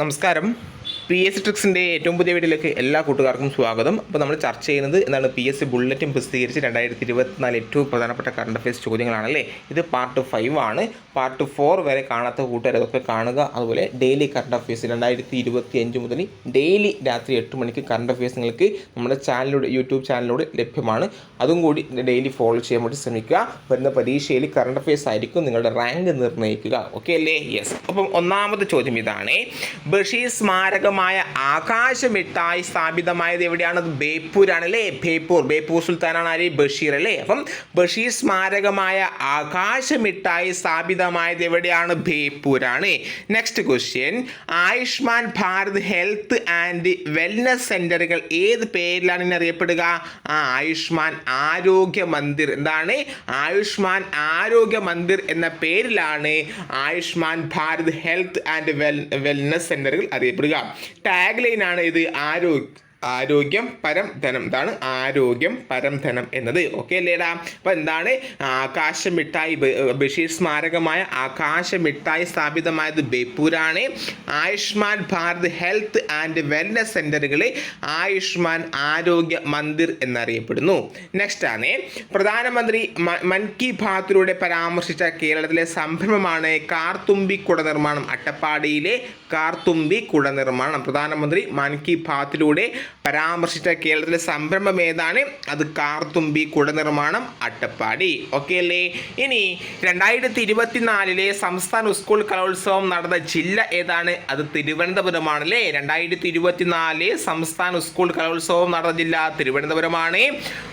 നമസ്കാരം. P S ട്രിക്സിന്റെ ഏറ്റവും പുതിയ വീഡിയോയിലേക്ക് എല്ലാ കൂട്ടുകാർക്കും സ്വാഗതം. അപ്പോൾ നമ്മൾ ചർച്ച ചെയ്യുന്നത് എന്താണ് പി എസ് സി ബുള്ളറ്റും പ്രസിദ്ധീകരിച്ച് രണ്ടായിരത്തി ഇരുപത്തിനാല് ഏറ്റവും പ്രധാനപ്പെട്ട കറണ്ട് അഫയേഴ്സ് ചോദ്യങ്ങളാണല്ലേ? ഇത് പാർട്ട് ഫൈവ് ആണ്. പാർട്ട് ഫോർ വരെ കാണാത്ത കൂട്ടുകാർ അതൊക്കെ കാണുക. അതുപോലെ ഡെയിലി കറണ്ട് അഫയേഴ്സ് രണ്ടായിരത്തി ഇരുപത്തി അഞ്ച് മുതൽ ഡെയിലി രാത്രി എട്ട് മണിക്ക് കറണ്ട് അഫയേഴ്സ് നിങ്ങൾക്ക് നമ്മുടെ ചാനലിലൂടെ യൂട്യൂബ് ചാനലിലൂടെ ലഭ്യമാണ്. അതും കൂടി ഡെയിലി ഫോളോ ചെയ്യാൻ വേണ്ടി ശ്രമിക്കുക. വരുന്ന പരീക്ഷയിൽ കറണ്ട് അഫയേഴ്സ് ആയിരിക്കും നിങ്ങളുടെ റാങ്ക് നിർണയിക്കുക. ഓക്കെ അല്ലേ? യെസ് അപ്പം ഒന്നാമത്തെ ചോദ്യം ഇതാണ്. ബഷീർ സ്മാരകമായ ആകാശമിട്ടായി സ്ഥാപിതമായത് എവിടെയാണ്? അത് ബേപ്പൂരാണ് അല്ലേ? ബേപ്പൂർ ബേപ്പൂർ സുൽത്താനാണ് ആര്? ബഷീർ അല്ലേ? അപ്പം ബഷീർ സ്മാരകമായ ആകാശമിട്ടായി സ്ഥാപിതമായത് എവിടെയാണ്? ബേപ്പൂരാണ്. Next question Ayushman Bharat health and wellness സെന്ററുകൾ ഏത് പേരിലാണ് ഇനി അറിയപ്പെടുക? ആ ആയുഷ്മാൻ ആരോഗ്യ മന്ദിർ. എന്താണ്? ആയുഷ്മാൻ ആരോഗ്യ മന്ദിർ എന്ന പേരിലാണ് Ayushman Bharat health and well wellness സെന്ററുകൾ അറിയപ്പെടുക. ടാഗ് ലൈനാണ് ഇത് ആരോഗ്യ ആരോഗ്യം പരം ധനം. ഇതാണ് ആരോഗ്യം പരം ധനം എന്നത്. ഓക്കെ അല്ലേടാ അപ്പോൾ എന്താണ്? ആകാശമിട്ടായി ബ- ബഷീർ സ്മാരകമായ ആകാശമിട്ടായി സ്ഥാപിതമായത് ബേപ്പൂരാണ്. Ayushman Bharat health and wellness സെന്ററുകളെ Ayushman Arogya Mandir എന്നറിയപ്പെടുന്നു. നെക്സ്റ്റ് ആണ്. പ്രധാനമന്ത്രി മൻ കി ബാത്തിലൂടെ പരാമർശിച്ച കേരളത്തിലെ സംരംഭമാണ് കാർത്തുമ്പി കുട നിർമ്മാണം അട്ടപ്പാടിയിലെ കാർത്തുമ്പി കുട നിർമ്മാണം പ്രധാനമന്ത്രി മൻ കി ബാത്തിലൂടെ പരാമർശിച്ച കേരളത്തിലെ സംരംഭം ഏതാണ്? അത് കാർത്തുമ്പി കുടനിർമ്മാണം അട്ടപ്പാടി. ഓക്കെ അല്ലേ? ഇനി രണ്ടായിരത്തി ഇരുപത്തിനാലിലെ സംസ്ഥാന സ്കൂൾ കലോത്സവം നടന്ന ജില്ല ഏതാണ്? അത് തിരുവനന്തപുരമാണ് അല്ലേ രണ്ടായിരത്തി ഇരുപത്തിനാല് സംസ്ഥാന സ്കൂൾ കലോത്സവം നടന്ന ജില്ല തിരുവനന്തപുരമാണ്.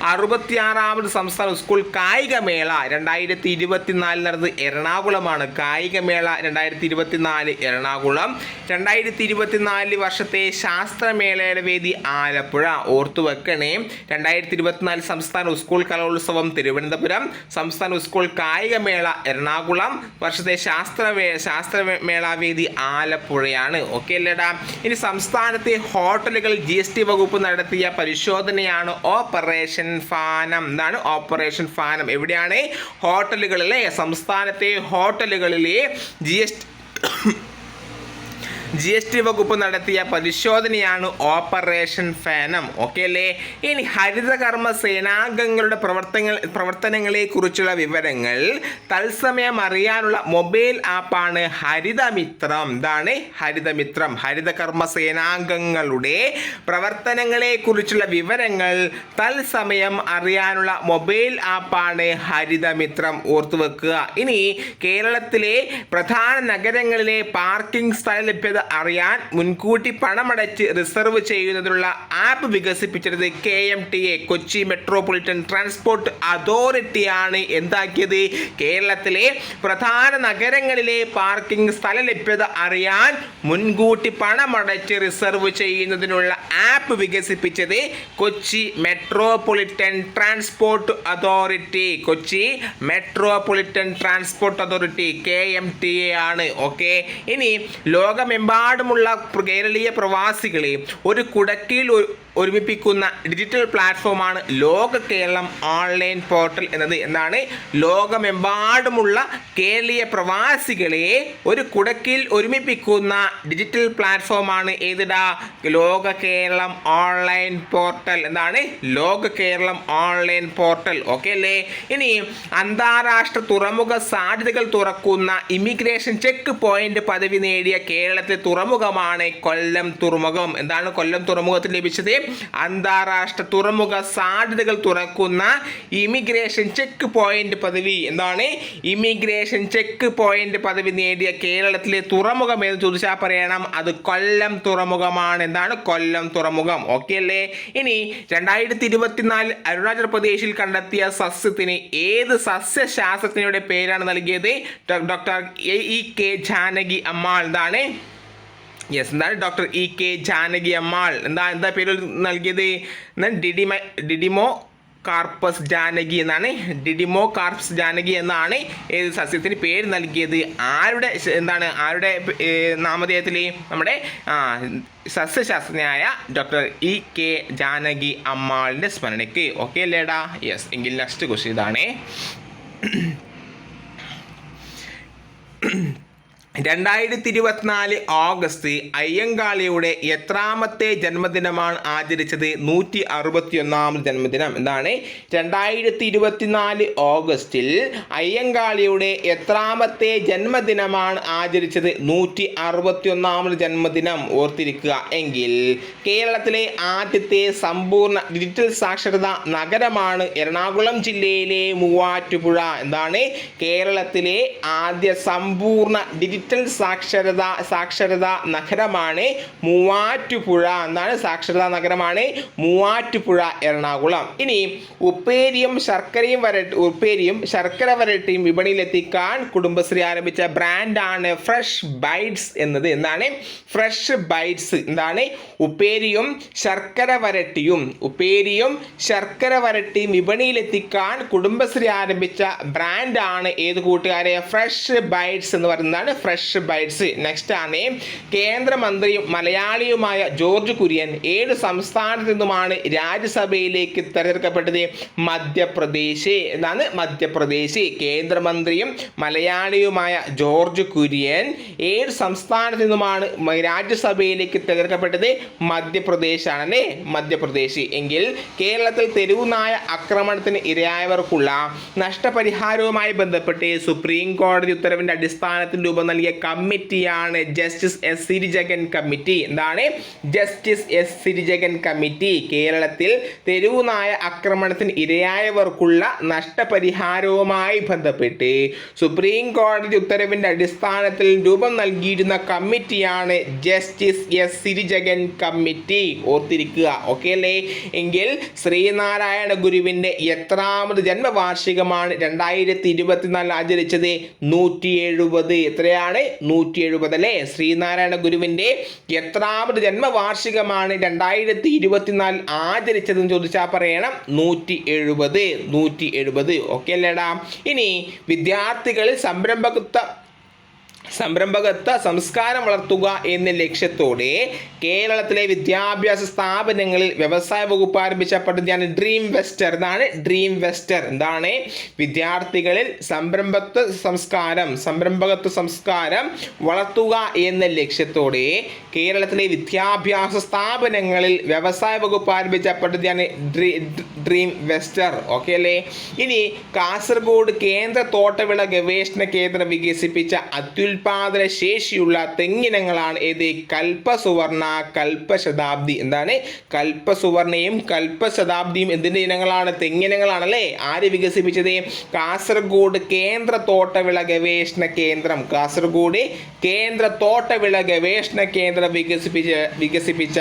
അറുപത്തിയാറാമത് സംസ്ഥാന സ്കൂൾ കായികമേള രണ്ടായിരത്തി ഇരുപത്തിനാലിൽ നടന്നത് എറണാകുളമാണ്. കായികമേള രണ്ടായിരത്തി ഇരുപത്തിനാല് എറണാകുളം. രണ്ടായിരത്തി ഇരുപത്തിനാല് വർഷത്തെ ശാസ്ത്രമേളയുടെ വേദി ആലപ്പുഴ. ഓർത്തു വെക്കണേ. രണ്ടായിരത്തി ഇരുപത്തിനാല് സംസ്ഥാന സ്കൂൾ കലോത്സവം തിരുവനന്തപുരം. സംസ്ഥാന സ്കൂൾ കായികമേള എറണാകുളം. വർഷത്തെ ശാസ്ത്രമേ ശാസ്ത്രമേള മേളാവേദി ആലപ്പുഴയാണ്. ഓക്കെ അല്ലേടാ? ഇനി സംസ്ഥാനത്തെ ഹോട്ടലുകൾ ജി എസ് ടി വകുപ്പ് നടത്തിയ പരിശോധനയാണ് ഓപ്പറേഷൻ ഫാനം. എന്താണ് ഓപ്പറേഷൻ ഫാനം. എവിടെയാണ്? ഹോട്ടലുകളിലെ സംസ്ഥാനത്തെ ഹോട്ടലുകളിലെ G S G S T വകുപ്പ് നടത്തിയ പരിശോധനയാണ് ഓപ്പറേഷൻ ഫാനം ഓക്കെ അല്ലേ? ഇനി ഹരിതകർമ്മ സേനാംഗങ്ങളുടെ പ്രവർത്തനങ്ങൾ പ്രവർത്തനങ്ങളെ കുറിച്ചുള്ള വിവരങ്ങൾ തത്സമയം അറിയാനുള്ള മൊബൈൽ ആപ്പാണ് ഹരിതമിത്രം. ഇതാണ് ഹരിതമിത്രം. ഹരിതകർമ്മ സേനാംഗങ്ങളുടെ പ്രവർത്തനങ്ങളെ കുറിച്ചുള്ള വിവരങ്ങൾ തത്സമയം അറിയാനുള്ള മൊബൈൽ ആപ്പാണ് ഹരിതമിത്രം. ഓർത്തു വെക്കുക ഇനി കേരളത്തിലെ പ്രധാന നഗരങ്ങളിലെ പാർക്കിംഗ് സ്ഥല ലഭ്യത അറിയാൻ മുൻകൂട്ടി പണമടച്ച് റിസർവ് ചെയ്യുന്നതിനുള്ള ആപ്പ് വികസിപ്പിച്ചത് K M T A Kochi metropolitan transport അതോറിറ്റിയാണ് എന്താക്കിയത്. കേരളത്തിലെ പ്രധാന നഗരങ്ങളിലെ പാർക്കിംഗ് സ്ഥല ലഭ്യത അറിയാൻ മുൻകൂട്ടി പണമടച്ച് റിസർവ് ചെയ്യുന്നതിനുള്ള ആപ്പ് വികസിപ്പിച്ചത് Kochi metropolitan transport authority. Kochi metropolitan transport authority K M T A ആണ്. ഓക്കെ? ഇനി ലോകമെമ്പാടുമുള്ള കേരളീയ പ്രവാസികളെ ഒരു കുടക്കീൽ ഒരു- ഒരുമിപ്പിക്കുന്ന ഡിജിറ്റൽ പ്ലാറ്റ്ഫോമാണ് ലോക കേരളം ഓൺലൈൻ പോർട്ടൽ എന്നത്. എന്നാണ് ലോകമെമ്പാടുമുള്ള കേരളീയ പ്രവാസികളെ ഒരു കുടക്കിൽ ഒരുമിപ്പിക്കുന്ന ഡിജിറ്റൽ പ്ലാറ്റ്ഫോമാണ് ഏതിടാ? ലോക കേരളം ഓൺലൈൻ പോർട്ടൽ എന്താണ് ലോക കേരളം ഓൺലൈൻ പോർട്ടൽ ഓക്കെ അല്ലേ? ഇനി അന്താരാഷ്ട്ര തുറമുഖ സാധ്യതകൾ തുറക്കുന്ന ഇമിഗ്രേഷൻ ചെക്ക് പോയിന്റ് പദവി നേടിയ കേരളത്തിലെ തുറമുഖമാണ് കൊല്ലം തുറമുഖം. എന്താണ് കൊല്ലം തുറമുഖത്തിൽ ലഭിച്ചത്? അന്താരാഷ്ട്ര തുറമുഖ സാധ്യതകൾ തുറക്കുന്ന ഇമിഗ്രേഷൻ ചെക്ക് പോയിന്റ് പദവി. എന്താണ്? ഇമിഗ്രേഷൻ ചെക്ക് പോയിന്റ് പദവി നേടിയ കേരളത്തിലെ തുറമുഖം എന്ന് ചോദിച്ചാൽ പറയണം. അത് കൊല്ലം തുറമുഖമാണ്. എന്താണ്? കൊല്ലം തുറമുഖം. ഓക്കെ അല്ലേ? ഇനി രണ്ടായിരത്തി ഇരുപത്തിനാലിൽ അരുണാചൽ പ്രദേശിൽ കണ്ടെത്തിയ സസ്യത്തിന് ഏത് സസ്യശാസ്ത്രജ്ഞയുടെ പേരാണ് നൽകിയത്? Doctor A E K Janaki Amma എന്താണ്? യെസ് എന്താണ് doctor E K Janaki Ammal. എന്താ എന്താ പേര് നൽകിയത്? എന്നാൽ ഡിഡിമ ഡിഡിമോ കാർപ്പസ് ജാനകി എന്നാണ്. ഡിഡിമോ കാർപ്പസ് ജാനകി എന്നാണ് ഏത് സസ്യത്തിന് പേര് നൽകിയത്. ആരുടെ എന്താണ് ആരുടെ നാമധേയത്തിൽ നമ്മുടെ സസ്യശാസ്ത്രജ്ഞയായ ഡോക്ടർ ഇ കെ ജാനകി അമ്മാളിന്റെ സ്മരണയ്ക്ക്. ഓക്കെ അല്ലേടാ? യെസ് എങ്കിൽ നെക്സ്റ്റ് ക്വസ്റ്റ്യൻ ഇതാണേ. രണ്ടായിരത്തി ഇരുപത്തിനാല് ഓഗസ്റ്റ് അയ്യങ്കാളിയുടെ എത്രാമത്തെ ജന്മദിനമാണ് ആചരിച്ചത്? നൂറ്റി അറുപത്തിയൊന്നാമത് ജന്മദിനം. എന്താണ്? രണ്ടായിരത്തി ഇരുപത്തിനാല് ഓഗസ്റ്റിൽ അയ്യങ്കാളിയുടെ എത്രാമത്തെ ജന്മദിനമാണ് ആചരിച്ചത്? നൂറ്റി അറുപത്തിയൊന്നാമത് ജന്മദിനം. ഓർത്തിരിക്കുക. എങ്കിൽ കേരളത്തിലെ ആദ്യത്തെ സമ്പൂർണ ഡിജിറ്റൽ സാക്ഷരത നഗരമാണ് എറണാകുളം ജില്ലയിലെ മൂവാറ്റുപുഴ. എന്താണ്? കേരളത്തിലെ ആദ്യ സമ്പൂർണ ഡിജിറ്റൽ സാക്ഷരത സാക്ഷരത നഗരമാണ് മൂവാറ്റുപുഴ എന്നാണ് സാക്ഷരതാ നഗരമാണ് മൂവാറ്റുപുഴ എറണാകുളം. ഇനി ഉപ്പേരിയും ശർക്കരയും വര ഉപ്പേരിയും ശർക്കര വരട്ടിയും വിപണിയിലെത്തിക്കാൻ കുടുംബശ്രീ ആരംഭിച്ച ബ്രാൻഡാണ് ഫ്രഷ് ബൈറ്റ്സ് എന്നത്. എന്താണ്? Fresh bites. എന്താണ്? ഉപ്പേരിയും ശർക്കര വരട്ടിയും ഉപ്പേരിയും ശർക്കര വരട്ടിയും വിപണിയിലെത്തിക്കാൻ കുടുംബശ്രീ ആരംഭിച്ച ബ്രാൻഡാണ് ഏത് കൂട്ടുകാരെ? ഫ്രഷ് ബൈറ്റ്സ് എന്ന് പറയുന്നതാണ് ഫ്രഷ് ബൈറ്റ്സ്. നെക്സ്റ്റ് ആണ് കേന്ദ്രമന്ത്രിയും മലയാളിയുമായ ജോർജ് കുര്യൻ ഏഴ് സംസ്ഥാനത്തു നിന്നുമാണ് രാജ്യസഭയിലേക്ക് തെരഞ്ഞെടുക്കപ്പെട്ടത്. മധ്യപ്രദേശ്. എന്നാണ് മധ്യപ്രദേശ്. കേന്ദ്രമന്ത്രിയും മലയാളിയുമായ ജോർജ് കുര്യൻ ഏഴ് സംസ്ഥാനത്തു നിന്നുമാണ് രാജ്യസഭയിലേക്ക് തെരഞ്ഞെടുക്കപ്പെട്ടത്. മധ്യപ്രദേശ് ആണല്ലേ മധ്യപ്രദേശ്. എങ്കിൽ കേരളത്തിൽ തെരുവുനായ ആക്രമണത്തിന് ഇരയായവർക്കുള്ള നഷ്ടപരിഹാരവുമായി ബന്ധപ്പെട്ട് സുപ്രീം കോടതി ഉത്തരവിന്റെ അടിസ്ഥാനത്തിൽ രൂപം കമ്മിറ്റിയാണ് ജസ്റ്റിസ് എസ് സിരിജഗൻ കമ്മിറ്റി എന്താണ്? ജസ്റ്റിസ് എസ് സിരിജഗൻ കമ്മിറ്റി കേരളത്തിൽ തെരുവുനായ ആക്രമണത്തിന് ഇരയായവർക്കുള്ള നഷ്ടപരിഹാരവുമായി ബന്ധപ്പെട്ട് സുപ്രീം കോടതി ഉത്തരവിന്റെ അടിസ്ഥാനത്തിൽ രൂപം നൽകിയിരുന്ന കമ്മിറ്റിയാണ് ജസ്റ്റിസ് എസ് സിരിജഗൻ കമ്മിറ്റി ഓർത്തിരിക്കുക ഓക്കെ അല്ലേ? എങ്കിൽ ശ്രീനാരായണ ഗുരുവിന്റെ എത്രാമത് ജന്മവാർഷികമാണ് രണ്ടായിരത്തി ഇരുപത്തിനാലിൽ ആചരിച്ചത്? നൂറ്റി എഴുപത് എത്രയാണ് നൂറ്റി എഴുപത് അല്ലേ ശ്രീനാരായണ ഗുരുവിന്റെ എത്രാമത് ജന്മവാർഷികമാണ് രണ്ടായിരത്തി ഇരുപത്തിനാലിൽ ആചരിച്ചതെന്ന് ചോദിച്ചാൽ പറയണം. നൂറ്റി എഴുപത് നൂറ്റി എഴുപത് ഓക്കെ അല്ലേടാ? ഇനി വിദ്യാർത്ഥികളിൽ സംരംഭകത്വ സംരംഭകത്വ സംസ്കാരം വളർത്തുക എന്ന ലക്ഷ്യത്തോടെ കേരളത്തിലെ വിദ്യാഭ്യാസ സ്ഥാപനങ്ങളിൽ വ്യവസായ വകുപ്പ് ആരംഭിച്ച പദ്ധതിയാണ് ഡ്രീം വെസ്റ്റർ എന്നാണ് ഡ്രീം വെസ്റ്റർ എന്താണ്? വിദ്യാർത്ഥികളിൽ സംരംഭത്വ സംസ്കാരം സംരംഭകത്വ സംസ്കാരം വളർത്തുക എന്ന ലക്ഷ്യത്തോടെ കേരളത്തിലെ വിദ്യാഭ്യാസ സ്ഥാപനങ്ങളിൽ വ്യവസായ വകുപ്പ് ആരംഭിച്ച പദ്ധതിയാണ് ഡ്രീ- വെസ്റ്റർ ഓക്കെ അല്ലേ? ഇനി കാസർഗോഡ് കേന്ദ്ര തോട്ടവിള ഗവേഷണ കേന്ദ്രം വികസിപ്പിച്ച അത്യുൽപാദന ശേഷിയുള്ള തെങ്ങിനങ്ങളാണ് ഏത്? കൽപ്പസുവർണ കൽപ്പശതാബ്ദി. എന്താണ്? കൽപ്പസുവർണയും കൽപ്പശതാബ്ദിയും എന്തിന്റെ ഇനങ്ങളാണ്? തെങ്ങിനങ്ങളാണല്ലേ? ആര് വികസിപ്പിച്ചത്? കാസർഗോഡ് കേന്ദ്ര തോട്ടവിള ഗവേഷണ കേന്ദ്രം. കാസർഗോഡ് കേന്ദ്ര തോട്ടവിള ഗവേഷണ കേന്ദ്രം വികസിപ്പിച്ച വികസിപ്പിച്ച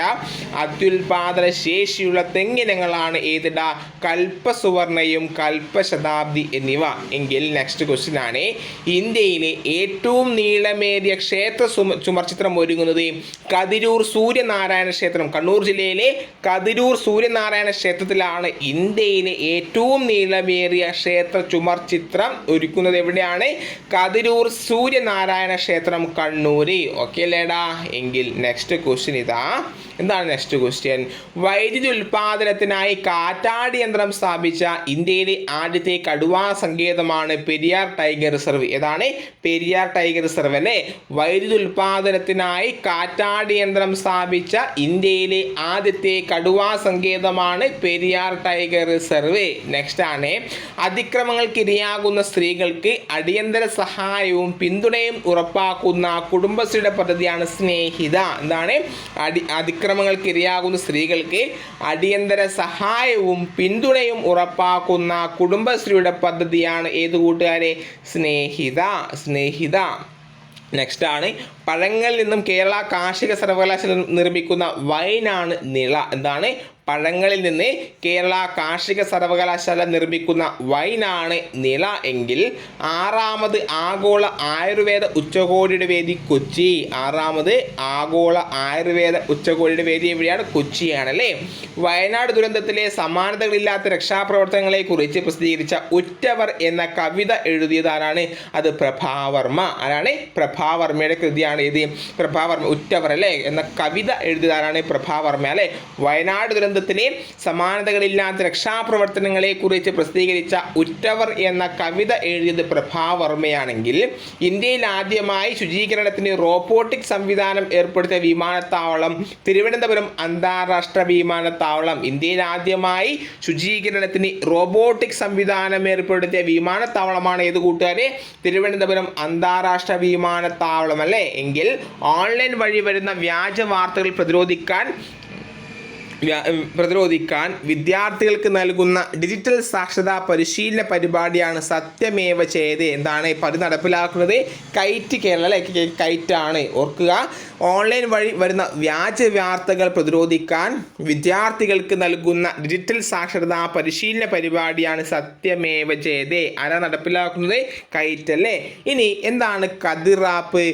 അത്യുൽപാദന ശേഷിയുള്ള തെങ്ങിനങ്ങളാണ് ഏതിട കൽപ്പസുവർണയും കൽപ്പശതാബ്ദി എന്നിവ. എങ്കിൽ നെക്സ്റ്റ് ക്വസ്റ്റ്യൻ ആണ്. ഇന്ത്യയിലെ ഏറ്റവും നീളമേറിയ ക്ഷേത്ര ചുമർചിത്രം ഒരുങ്ങുന്നത് കതിരൂർ സൂര്യനാരായണ ക്ഷേത്രം. കണ്ണൂർ ജില്ലയിലെ കതിരൂർ സൂര്യനാരായണ ക്ഷേത്രത്തിലാണ് ഇന്ത്യയിലെ ഏറ്റവും നീളമേറിയ ക്ഷേത്ര ചുമർ ചിത്രം ഒരുക്കുന്നത്. എവിടെയാണ്? കതിരൂർ സൂര്യനാരായണ ക്ഷേത്രം കണ്ണൂര്. ഓക്കെ അല്ലേടാ? എങ്കിൽ നെക്സ്റ്റ് ക്വസ്റ്റ്യൻ ഇതാ. എന്താണ് നെക്സ്റ്റ് ക്വസ്റ്റ്യൻ വൈദ്യുതി ഉൽപാദനത്തിനായി കാറ്റാടി യന്ത്രം സ്ഥാപിച്ച ഇന്ത്യയിലെ ആദ്യത്തെ കടുവാ സങ്കേതമാണ് പെരിയാർ ടൈഗർ റിസർവ്. ഏതാണ്? പെരിയാർ ടൈഗർ അല്ലേ വൈദ്യുതി ഉൽപാദനത്തിനായി കാറ്റാടി യന്ത്രം സ്ഥാപിച്ച ഇന്ത്യയിലെ ആദ്യത്തെ കടുവാ സങ്കേതമാണ് പെരിയാർ ടൈഗർ റിസർവ്. നെക്സ്റ്റ് ആണ്. അതിക്രമങ്ങൾക്കിരയാകുന്ന സ്ത്രീകൾക്ക് അടിയന്തര സഹായവും പിന്തുണയും ഉറപ്പാക്കുന്ന കുടുംബശ്രീയുടെ പദ്ധതിയാണ് സ്നേഹിത. എന്താണ്? അടി അതിക്രമങ്ങൾക്കിരയാകുന്ന സ്ത്രീകൾക്ക് അടിയന്തര സഹായവും പിന്തുണയും ഉറപ്പാക്കുന്ന കുടുംബശ്രീയുടെ പദ്ധതിയാണ്. ഏത് കൂട്ടുകാരെ? സ്നേഹിത സ്നേഹിത. നെക്സ്റ്റ് ആണ്. പഴങ്ങളിൽ നിന്നും കേരള കാർഷിക സർവകലാശാല നിർമ്മിക്കുന്ന വൈനാണ് നിള. എന്താണ്? പഴങ്ങളിൽ നിന്ന് കേരള കാർഷിക സർവകലാശാല നിർമ്മിക്കുന്ന വൈനാണ് നില എങ്കിൽ ആറാമത് ആഗോള ആയുർവേദ ഉച്ചകോടിയുടെ വേദി കൊച്ചി. ആറാമത് ആഗോള ആയുർവേദ ഉച്ചകോടിയുടെ വേദി എവിടെയാണ്? കൊച്ചിയാണ് അല്ലേ വയനാട് ദുരന്തത്തിലെ സമാനതകളില്ലാത്ത രക്ഷാപ്രവർത്തനങ്ങളെക്കുറിച്ച് പ്രസിദ്ധീകരിച്ച ഉറ്റവർ എന്ന കവിത എഴുതിയതാരാണ് അത് പ്രഭാവർമ്മ. ആരാണ്? പ്രഭാവർമ്മയുടെ കൃതിയാണ് ഇത്. പ്രഭാവർമ്മ ഉറ്റവർ അല്ലേ? എന്ന കവിത എഴുതിയതാരാണ് പ്രഭാവർമ്മ അല്ലേ? വയനാട് ദുരന്തം ദുരന്തത്തിലെ സമാനതകളില്ലാത്ത രക്ഷാപ്രവർത്തനങ്ങളെ കുറിച്ച് പ്രസിദ്ധീകരിച്ച ഉറ്റവർ എന്ന കവിത എഴുതിയത് പ്രഭാവർമ്മയാണെങ്കിൽ ഇന്ത്യയിൽ ആദ്യമായി ശുചീകരണത്തിന് റോബോട്ടിക് സംവിധാനം ഏർപ്പെടുത്തിയ വിമാനത്താവളം തിരുവനന്തപുരം അന്താരാഷ്ട്ര വിമാനത്താവളം. ഇന്ത്യയിൽ ആദ്യമായി ശുചീകരണത്തിന് റോബോട്ടിക് സംവിധാനം ഏർപ്പെടുത്തിയ വിമാനത്താവളമാണ് ഏത് കൂട്ടുകാരെ? തിരുവനന്തപുരം അന്താരാഷ്ട്ര വിമാനത്താവളം അല്ലേ? എങ്കിൽ ഓൺലൈൻ വഴി വരുന്ന വ്യാജ വാർത്തകൾ പ്രതിരോധിക്കാൻ പ്രതിരോധിക്കാൻ വിദ്യാർത്ഥികൾക്ക് നൽകുന്ന ഡിജിറ്റൽ സാക്ഷരതാ പരിശീലന പരിപാടിയാണ് സത്യമേവ ചെയ്ത് എന്താണ് പതി നടപ്പിലാക്കുന്നത്? കൈറ്റ് കേരള അല്ലെ? കൈറ്റ് ആണ്. ഓർക്കുക ഓൺലൈൻ വഴി വരുന്ന വ്യാജ വാർത്തകൾ പ്രതിരോധിക്കാൻ വിദ്യാർത്ഥികൾക്ക് നൽകുന്ന ഡിജിറ്റൽ സാക്ഷരതാ പരിശീലന പരിപാടിയാണ് സത്യമേവ ചെയ്ത് ആരാ നടപ്പിലാക്കുന്നത്? കൈറ്റ് അല്ലേ? ഇനി എന്താണ് കതിറാപ്പ്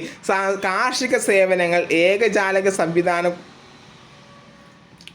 കാർഷിക സേവനങ്ങൾ ഏകജാലക സംവിധാനം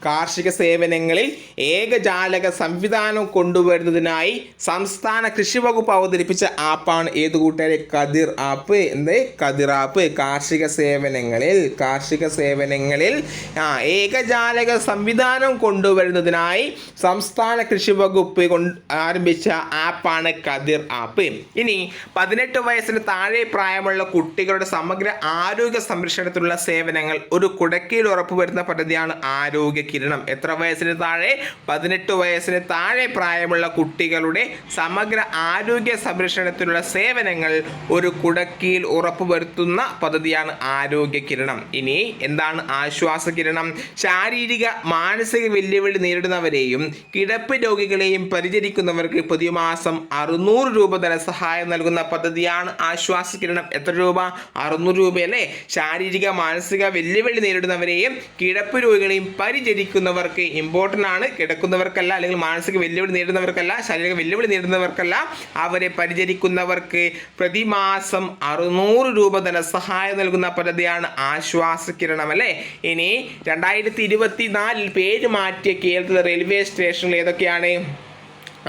കാർഷിക സേവനങ്ങളിൽ ഏകജാലക സംവിധാനം കൊണ്ടുവരുന്നതിനായി സംസ്ഥാന കൃഷി വകുപ്പ് അവതരിപ്പിച്ച ആപ്പാണ്. ഏത് കൂട്ടുകാരെ? കതിർ ആപ്പ്. എന്ത്? കതിർ ആപ്പ്. കാർഷിക സേവനങ്ങളിൽ കാർഷിക സേവനങ്ങളിൽ ആ ഏകജാലക സംവിധാനം കൊണ്ടുവരുന്നതിനായി സംസ്ഥാന കൃഷി വകുപ്പ് കൊണ്ട് ആരംഭിച്ച ആപ്പാണ് കതിർ ആപ്പ്. ഇനി പതിനെട്ട് വയസ്സിന് താഴെ പ്രായമുള്ള കുട്ടികളുടെ സമഗ്ര ആരോഗ്യ സംരക്ഷണത്തിനുള്ള സേവനങ്ങൾ ഒരു കുടക്കീൽ ഉറപ്പുവരുന്ന പദ്ധതിയാണ് ആരോഗ്യ കിരണം. എത്ര വയസ്സിന് താഴെ? പതിനെട്ട് വയസ്സിന് താഴെ പ്രായമുള്ള കുട്ടികളുടെ സമഗ്ര ആരോഗ്യ സംരക്ഷണത്തിനുള്ള സേവനങ്ങൾ ഒരു കുടക്കീൽ ഉറപ്പുവരുത്തുന്ന പദ്ധതിയാണ് ആരോഗ്യ കിരണം. ഇനി എന്താണ് ആശ്വാസ കിരണം? ശാരീരിക മാനസിക വെല്ലുവിളി നേരിടുന്നവരെയും കിടപ്പ് രോഗികളെയും പരിചരിക്കുന്നവർക്ക് പ്രതിമാസം അറുന്നൂറ് രൂപ ധനസഹായം നൽകുന്ന പദ്ധതിയാണ് ആശ്വാസ കിരണം. എത്ര രൂപ? അറുന്നൂറ് രൂപയല്ലേ? ശാരീരിക മാനസിക വെല്ലുവിളി നേരിടുന്നവരെയും കിടപ്പ് രോഗികളെയും പരിചരിക്കുന്നവർക്ക് ഇമ്പോർട്ടന്റ് ആണ്. കിടക്കുന്നവർക്കല്ല അല്ലെങ്കിൽ മാനസിക വെല്ലുവിളി നേരിടുന്നവർക്കല്ല ശാരീരിക വെല്ലുവിളി നേരിടുന്നവർക്കല്ല അവരെ പരിചരിക്കുന്നവർക്ക് പ്രതിമാസം അറുന്നൂറ് രൂപ ധനസഹായം നൽകുന്ന പദ്ധതിയാണ് ആശ്വാസ കിരണം അല്ലേ? ഇനി രണ്ടായിരത്തി ഇരുപത്തി നാലിൽ പേര് മാറ്റിയ കേരളത്തിലെ റെയിൽവേ സ്റ്റേഷനിൽ ഏതൊക്കെയാണ്?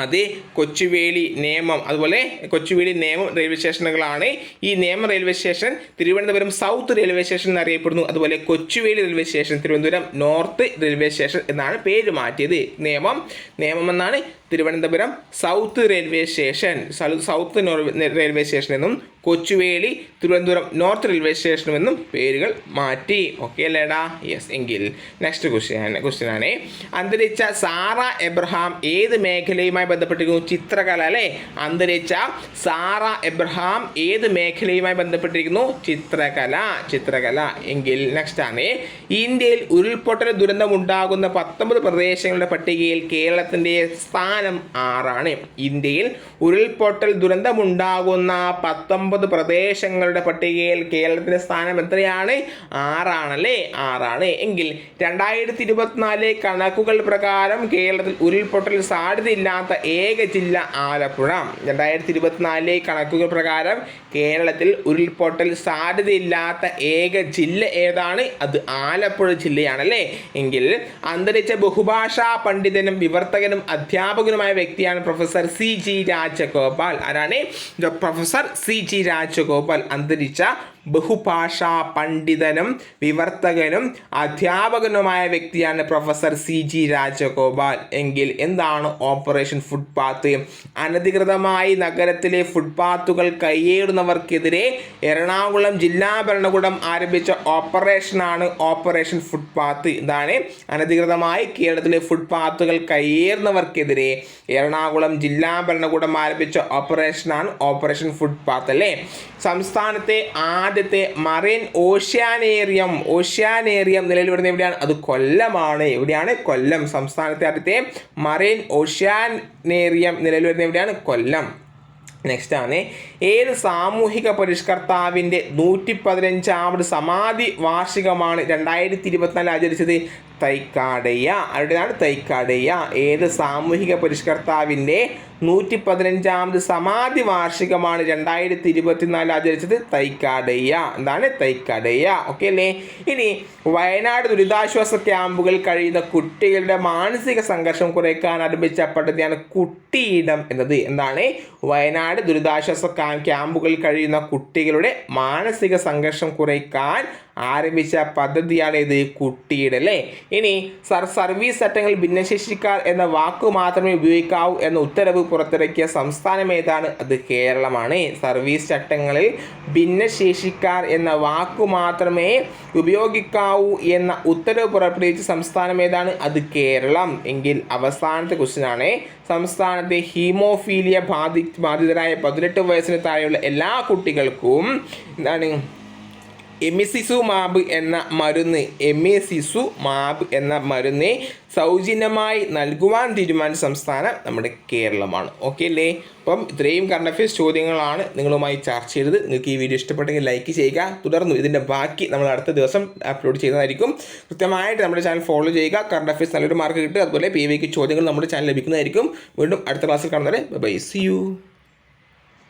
അത് കൊച്ചുവേളി നേമം അതുപോലെ കൊച്ചുവേളി നേമം റെയിൽവേ സ്റ്റേഷനുകളാണ് ഈ Nemom railway station Thiruvananthapuram south railway station എന്നറിയപ്പെടുന്നു. അതുപോലെ Kochuveli railway station Thiruvananthapuram north railway station എന്നാണ് പേര് മാറ്റിയത്. നിയമം നിയമം എന്നാണ് Thiruvananthapuram south railway station south railway station എന്നും Kochuveli Thiruvananthapuram north railway station എന്നും പേരുകൾ മാറ്റി. ഓക്കെ അല്ലേടാ? യെസ് എങ്കിൽ നെക്സ്റ്റ് ക്വസ്റ്റ്യൻ ആണ് അന്തരിച്ച സാറ എബ്രഹാം ഏത് മേഖലയുമായി ബന്ധപ്പെട്ടിരിക്കുന്നു? ചിത്രകല അല്ലേ? അന്തരിച്ച സാറ എബ്രഹാം ഏത് മേഖലയുമായി ബന്ധപ്പെട്ടിരിക്കുന്നു? ചിത്രകല ചിത്രകല. എങ്കിൽ നെക്സ്റ്റ് ആണ്. ഇന്ത്യയിൽ ഉരുൾപൊട്ടൽ ദുരന്തം ഉണ്ടാകുന്ന പത്തൊമ്പത് പ്രദേശങ്ങളുടെ പട്ടികയിൽ കേരളത്തിന്റെ സ്ഥാനം ആറാണ്. ഇന്ത്യയിൽ ഉരുൾപൊട്ടൽ ദുരന്തമുണ്ടാകുന്ന പത്തൊമ്പത് പ്രദേശങ്ങളുടെ പട്ടികയിൽ കേരളത്തിന്റെ സ്ഥാനം എത്രയാണ്? ആറാണല്ലേ? ആറാണ്. എങ്കിൽ രണ്ടായിരത്തി ഇരുപത്തിനാല് കണക്കുകൾ പ്രകാരം കേരളത്തിൽ ഉരുൾപൊട്ടൽ സാധ്യതയില്ലാത്ത ഏക ജില്ല ആലപ്പുഴ. രണ്ടായിരത്തി ഇരുപത്തിനാല് കണക്കുകൾ പ്രകാരം കേരളത്തിൽ ഉരുൾപൊട്ടൽ സാധ്യതയില്ലാത്ത ഏക ജില്ല ഏതാണ്? അത് ആലപ്പുഴ ജില്ലയാണല്ലേ? എങ്കിൽ അന്തരിച്ച ബഹുഭാഷാ പണ്ഡിതനും വിവർത്തകനും അധ്യാപകനുമായ വ്യക്തിയാണ് പ്രൊഫസർ സി ജി രാജഗോപാൽ. ആരാണ്? പ്രൊഫസർ സി ജി രാജഗോപാൽ അന്തരിച്ച ബഹുഭാഷാ പണ്ഡിതനും വിവർത്തകനും അധ്യാപകനുമായ വ്യക്തിയാണ് പ്രൊഫസർ സി ജി രാജഗോപാൽ. എങ്കിൽ എന്താണ് ഓപ്പറേഷൻ ഫുട്പാത്ത്? അനധികൃതമായി നഗരത്തിലെ ഫുട്പാത്തുകൾ കയ്യേറുന്നവർക്കെതിരെ എറണാകുളം ജില്ലാ ഭരണകൂടം ആരംഭിച്ച ഓപ്പറേഷനാണ് ഓപ്പറേഷൻ ഫുട്പാത്ത്. ഇതാണ് അനധികൃതമായി കേരളത്തിലെ ഫുട്പാത്തുകൾ കയ്യേറുന്നവർക്കെതിരെ എറണാകുളം ജില്ലാ ഭരണകൂടം ആരംഭിച്ച ഓപ്പറേഷനാണ് ഓപ്പറേഷൻ ഫുട്പാത്ത് അല്ലേ? സംസ്ഥാനത്തെ ആദ്യത്തെ മറൈൻ ഓഷ്യാനേറിയം ഓഷ്യാനേറിയം നിലവിൽ വരുന്നത് എവിടെയാണ്? അത് കൊല്ലമാണ്. എവിടെയാണ്? കൊല്ലം. സംസ്ഥാനത്തെ ആദ്യത്തെ മറൈൻ ഓഷ്യാനേറിയം നിലവിൽ വരുന്നത് എവിടെയാണ്? കൊല്ലം. നെക്സ്റ്റ് ആണ്. ഏത് സാമൂഹിക പരിഷ്കർത്താവിന്റെ നൂറ്റി പതിനഞ്ചാമത് സമാധി വാർഷികമാണ് രണ്ടായിരത്തി ഇരുപത്തിനാല് ആചരിച്ചത്? തൈക്കാടയ്യ. ആരുടേതാണ്? തൈക്കാടയ്യ. ഏത് സാമൂഹിക പരിഷ്കർത്താവിന്റെ നൂറ്റി പതിനഞ്ചാമത് സമാധി വാർഷികമാണ് രണ്ടായിരത്തി ഇരുപത്തിനാല് ആചരിച്ചത് തൈക്കാടയ്യ. എന്താണ് തൈക്കാടയ്യ? ഓക്കെ അല്ലേ? ഇനി വയനാട് ദുരിതാശ്വാസ ക്യാമ്പുകൾ കഴിയുന്ന കുട്ടികളുടെ മാനസിക സംഘർഷം കുറയ്ക്കാൻ ആരംഭിച്ച പദ്ധതിയാണ് കുട്ടിയിടം എന്നത്. എന്താണ്? വയനാട് ദുരിതാശ്വാസ ക്യാമ്പുകൾ കഴിയുന്ന കുട്ടികളുടെ മാനസിക സംഘർഷം കുറയ്ക്കാൻ ആരംഭിച്ച പദ്ധതിയാണ് ഇത് കുട്ടിയുടെ അല്ലേ? ഇനി സർ സർവീസ് ചട്ടങ്ങൾ ഭിന്നശേഷിക്കാർ എന്ന വാക്ക് മാത്രമേ ഉപയോഗിക്കാവൂ എന്ന ഉത്തരവ് പുറത്തിറക്കിയ സംസ്ഥാനം ഏതാണ്? അത് കേരളമാണ്. സർവീസ് ചട്ടങ്ങളിൽ ഭിന്നശേഷിക്കാർ എന്ന വാക്കു മാത്രമേ ഉപയോഗിക്കാവൂ എന്ന ഉത്തരവ് പുറപ്പെടുവിച്ച സംസ്ഥാനം ഏതാണ്? അത് കേരളം. എങ്കിൽ അവസാനത്തെ ക്വസ്റ്റ്യനാണ്. സംസ്ഥാനത്തെ ഹീമോഫീലിയ ബാധി ബാധിതരായ പതിനെട്ട് വയസ്സിന് താഴെയുള്ള എല്ലാ കുട്ടികൾക്കും എന്താണ്? എമിസിസു മാബ് എന്ന മരുന്ന് എമിസിസു മാബ് എന്ന മരുന്ന് സൗജന്യമായി നൽകുവാൻ തീരുമാനിച്ച സംസ്ഥാനം നമ്മുടെ കേരളമാണ്. ഓക്കെ അല്ലേ? അപ്പം ഇത്രയും കറണ്ട് അഫയേഴ്സ് ചോദ്യങ്ങളാണ് നിങ്ങളുമായി ചർച്ച ചെയ്തത്. നിങ്ങൾക്ക് ഈ വീഡിയോ ഇഷ്ടപ്പെട്ടെങ്കിൽ ലൈക്ക് ചെയ്യുക. തുടർന്ന് ഇതിന്റെ ബാക്കി നമ്മൾ അടുത്ത ദിവസം അപ്ലോഡ് ചെയ്യുന്നതായിരിക്കും. കൃത്യമായിട്ട് നമ്മുടെ ചാനൽ ഫോളോ ചെയ്യുക. കറണ്ട് അഫയേഴ്സ് നല്ലൊരു മാർക്ക് കിട്ടുക. അതുപോലെ പി വിക്ക് ചോദ്യങ്ങൾ നമ്മുടെ ചാനൽ ലഭിക്കുന്നതായിരിക്കും. വീണ്ടും അടുത്ത ക്ലാസ്സിൽ കാണുന്നവരെ ബൈ സി യു